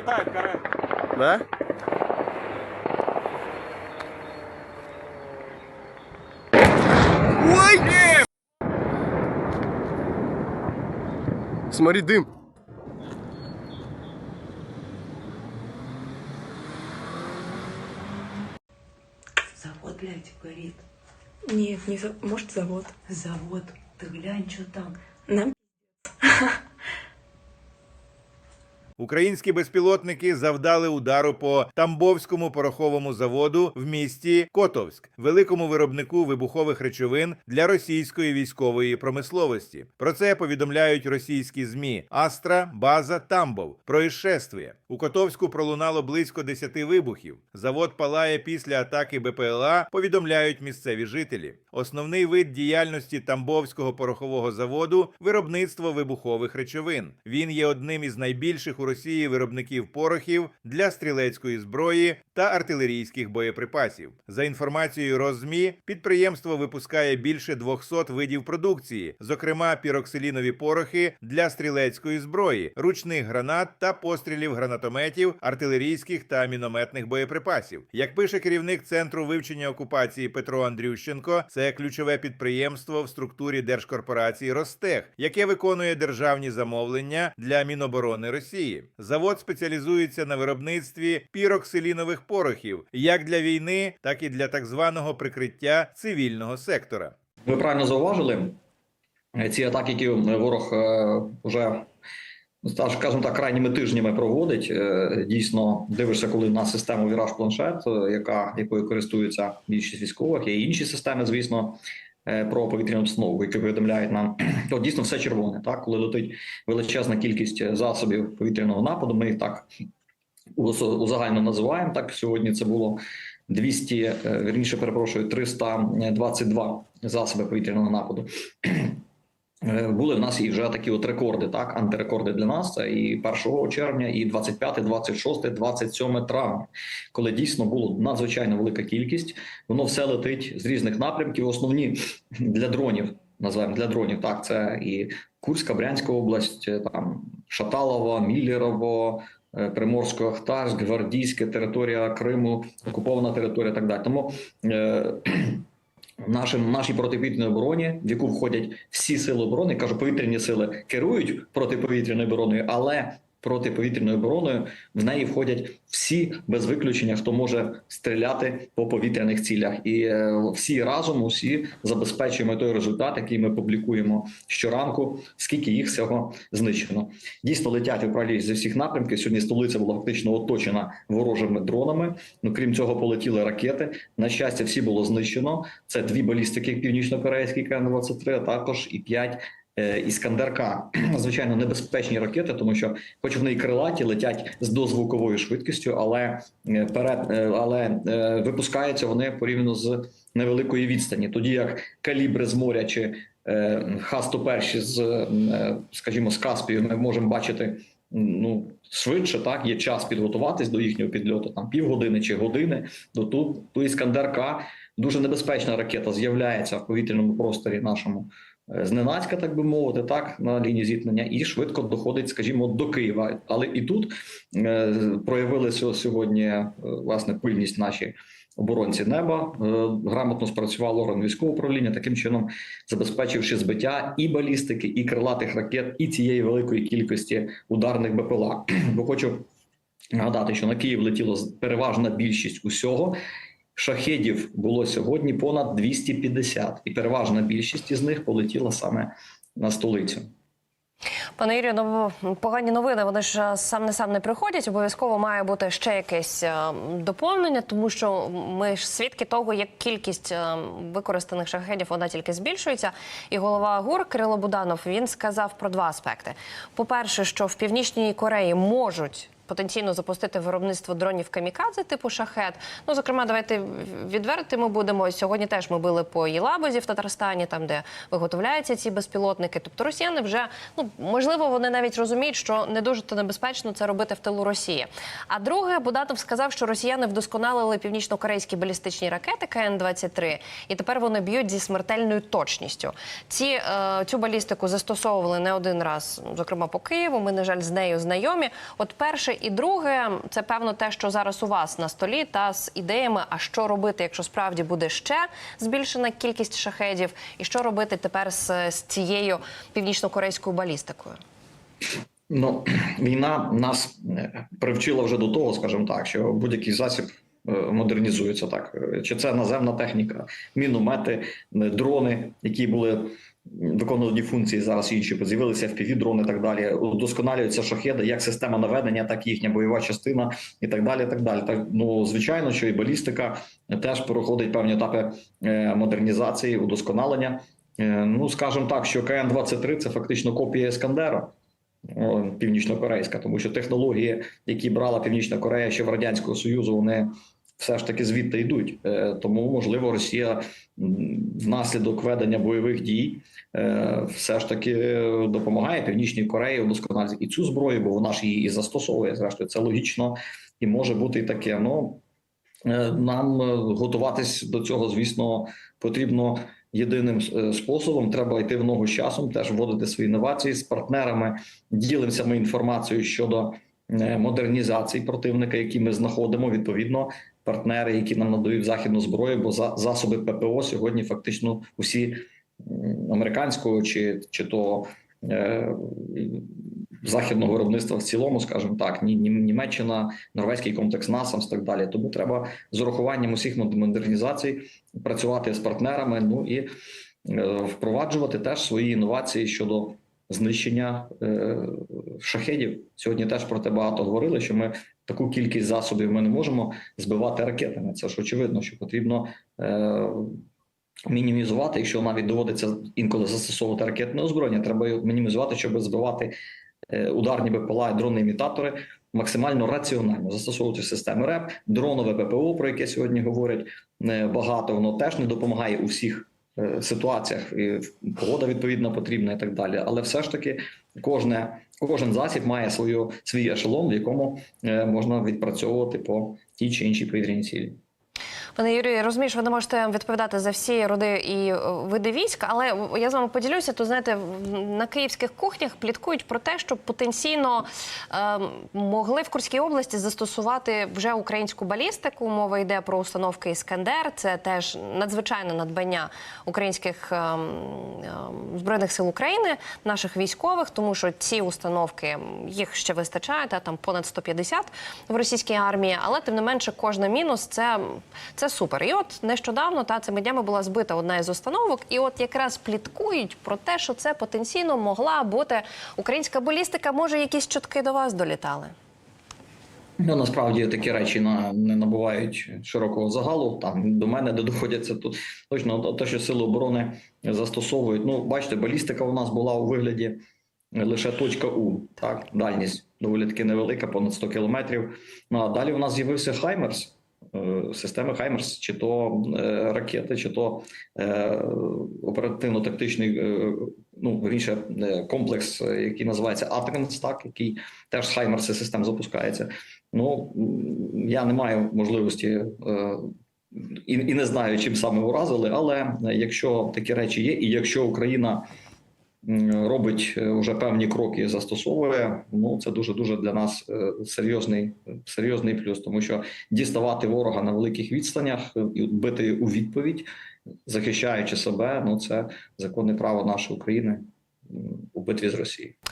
летает, Карен. Да? Ой! Смотри, дым. Завод, блядь, горит. Нет, не за... может завод. Завод. Ты глянь, что там. Нам Українські безпілотники завдали удару по Тамбовському пороховому заводу в місті Котовськ, великому виробнику вибухових речовин для російської військової промисловості. Про це повідомляють російські змі Астра, База, Тамбов. Происшествие. У Котовську пролунало близько 10 вибухів. Завод палає після атаки БПЛА. Повідомляють місцеві жителі. Основний вид діяльності Тамбовського порохового заводу виробництво вибухових речовин. Він є одним із найбільших у Росії виробників порохів для стрілецької зброї та артилерійських боєприпасів. За інформацією Розмі, підприємство випускає більше 200 видів продукції, зокрема піроксилінові порохи для стрілецької зброї, ручних гранат та пострілів гранатометів, артилерійських та мінометних боєприпасів. Як пише керівник центру вивчення окупації Петро Андрющенко, це ключове підприємство в структурі держкорпорації Ростех, яке виконує державні замовлення для Міноборони Росії. Завод спеціалізується на виробництві піроксилінових порохів як для війни, так і для так званого прикриття цивільного сектора. Ви правильно зауважили Е, ці атаки, які ворог е, вже скажімо так, крайніми тижнями проводить. е, Дійсно, дивишся, коли на систему Віраж планшет, е, яка якою користуються більшість військових, і інші системи, звісно. Е, Про повітряну обстановку, які повідомляють нам, то дійсно все червоне. Так, коли летить величезна кількість засобів повітряного нападу, ми їх так узагально називаємо. Так сьогодні це було 200, е, вірніше перепрошую, 322 засоби повітряного нападу. Е, Були в нас і вже такі от рекорди, так антирекорди для нас. Це і 1 червня, і 25, 26, 27 травня, коли дійсно було надзвичайно велика кількість. Воно все летить з різних напрямків. Основні для дронів називаємо для дронів. Так, це і Курська, Брянська область, е, там Шаталова, Міллерово, е, Приморсько-Ахтарськ, Гвардійське, територія Криму, окупована територія. Так далі. Тому е, нашим нашій протиповітряній обороні, в яку входять всі сили оборони, кажу, повітряні сили керують протиповітряною обороною, але протиповітряною обороною в неї входять всі без виключення, хто може стріляти по повітряних цілях, і е, всі разом усі забезпечуємо той результат, який ми публікуємо щоранку, скільки їх всього знищено. Дійсно летять управління зі всіх напрямків. Сьогодні столиця була фактично оточена ворожими дронами. Ну крім цього, полетіли ракети. На щастя, всі було знищено. Це дві балістики північно-корейські КН-23, а також і п'ять. Е, Іскандер-К. звичайно небезпечні ракети, тому що, хоч вони і крилаті, летять з дозвуковою швидкістю, але е, перед е, але випускаються вони порівняно з невеликої відстані. Тоді як калібри з моря чи е, Х-101 з, скажімо, з Каспію, ми можемо бачити ну швидше. Так є час підготуватись до їхнього підльоту, там півгодини чи години. До тут то Іскандер К дуже небезпечна ракета з'являється в повітряному просторі нашому. Е, Зненацька, так би мовити, так на лінії зіткнення, і швидко доходить, скажімо, до Києва. Але і тут е, проявили сьогодні е, власне пильність наші оборонці неба. Грамотно спрацював орган військового управління, таким чином забезпечивши збиття і балістики, і крилатих ракет, і цієї великої кількості ударних БПЛА. Бо хочу нагадати, що на Київ летіло переважна більшість усього. Шахедів було сьогодні понад 250, і переважна більшість із них полетіла саме на столицю. Пане Юрію, ну погані новини. Вони ж сам не сам не приходять. Обов'язково має бути ще якесь доповнення, тому що ми ж свідки того, як кількість використаних шахедів вона тільки збільшується. І голова ГУР Кирило Буданов він сказав про два аспекти: по-перше, що в північній Кореї можуть. Потенційно запустити виробництво дронів камікадзе типу шахет. Ну зокрема, давайте відвертими будемо. Сьогодні теж ми били по Єлабузі в Татарстані, там де виготовляються ці безпілотники. Тобто росіяни вже ну можливо вони навіть розуміють, що не дуже то небезпечно це робити в тилу Росії. А друге, Буданов сказав, що росіяни вдосконалили північно-корейські балістичні ракети КН-23, і тепер вони б'ють зі смертельною точністю. Ці е, цю балістику застосовували не один раз, зокрема по Києву. Ми на жаль з нею знайомі. От перше І друге, це певно те, що зараз у вас на столі, та з ідеями, а що робити, якщо справді буде ще збільшена кількість шахедів, і що робити тепер з, з цією північно-корейською балістикою. Ну, війна нас е, привчила вже до того, скажімо так, що будь-який засіб е, модернізується так. Чи це наземна техніка, міномети, е, дрони, які були виконувані функції зараз інші з'явилися fpv дрони так далі. Удосконалюються шахеди, як система наведення, так і їхня бойова частина, і так далі. Так далі. Так ну звичайно, що і балістика теж проходить певні етапи е, модернізації, удосконалення. Е, Ну скажімо так, що КН 23 це фактично копія Ескандера. Північно-корейська, тому що технології, які брала Північна Корея ще в радянського союзу, вони все ж таки звідти йдуть. Е, Тому можливо, Росія внаслідок ведення бойових дій е, все ж таки допомагає Північній Кореї удосконалити і цю зброю, бо вона ж її і застосовує. Зрештою, це логічно і може бути і таке. Ну е, нам готуватись до цього, звісно, потрібно єдиним способом. Треба йти в ногу з часом, теж вводити свої інновації з партнерами. Ділимося ми інформацією щодо модернізації противника, які ми знаходимо. Відповідно, партнери, які нам надають західну зброю, бо за засоби ППО сьогодні фактично усі американського чи, чи то. е, Західного виробництва в цілому, скажімо так, Ні- Ні- Німеччина, норвезький комплекс НАСАМС так далі. Тому треба з урахуванням усіх модернізацій працювати з партнерами. Ну і е, впроваджувати теж свої інновації щодо знищення е, шахедів. Сьогодні теж про те багато говорили, що ми таку кількість засобів ми не можемо збивати ракетами. Це ж очевидно, що потрібно. Е, Мінімізувати, якщо навіть доводиться інколи застосовувати ракетне озброєння, треба мінімізувати, щоб збивати е, ударні БПЛА і дронні імітатори максимально раціонально застосовувати системи РЕП, дронове ППО, про яке сьогодні говорять е, багато. Воно теж не допомагає у всіх е, ситуаціях. І погода відповідна потрібна і так далі. Але все ж таки, кожне кожен засіб має свою свій ешелон, в якому е, можна відпрацьовувати по тій чи іншій повітряній цілі. Пане Юрію, я розумію, що ви не можете відповідати за всі роди і е, види військ, але я з вами поділюся. То знаєте, на київських кухнях пліткують про те, що потенційно е, могли в Курській області застосувати вже українську балістику. Мова йде про установки Іскандер. Це теж надзвичайне надбання українських е, е, збройних сил України, наших військових, тому що ці установки їх ще вистачає, та там понад 150 в російській армії, але тим не менше, кожна мінус це, це супер. І от нещодавно та цими днями була збита одна із установок, і от якраз пліткують про те, що це потенційно могла бути українська балістика. Може, якісь чутки до вас долітали? Ну насправді такі речі на не набувають широкого загалу. Там до мене де доходяться тут точно те, що сили оборони застосовують. Ну, бачите, балістика у нас була у вигляді лише точка У. Так, дальність доволі таки невелика, понад 100 кілометрів. Ну а далі у нас з'явився Хаймерс. Е, Системи Хаймерс, чи то е, ракети, чи то е, оперативно-тактичний, ну верніше, е, комплекс, який називається Атаканс, який теж з Хаймерс систем запускається. Ну я не маю можливості і, і не знаю, чим саме уразили, але якщо такі речі є, і якщо Україна робить е, вже певні кроки, застосовує, ну це дуже дуже для нас е, серйозний серйозний плюс, тому що діставати ворога на великих відстанях е, і бити у відповідь, захищаючи себе, ну це законне право нашої України у битві з Росією.